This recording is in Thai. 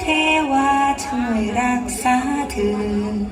เทวาช่วยรักษาเธอ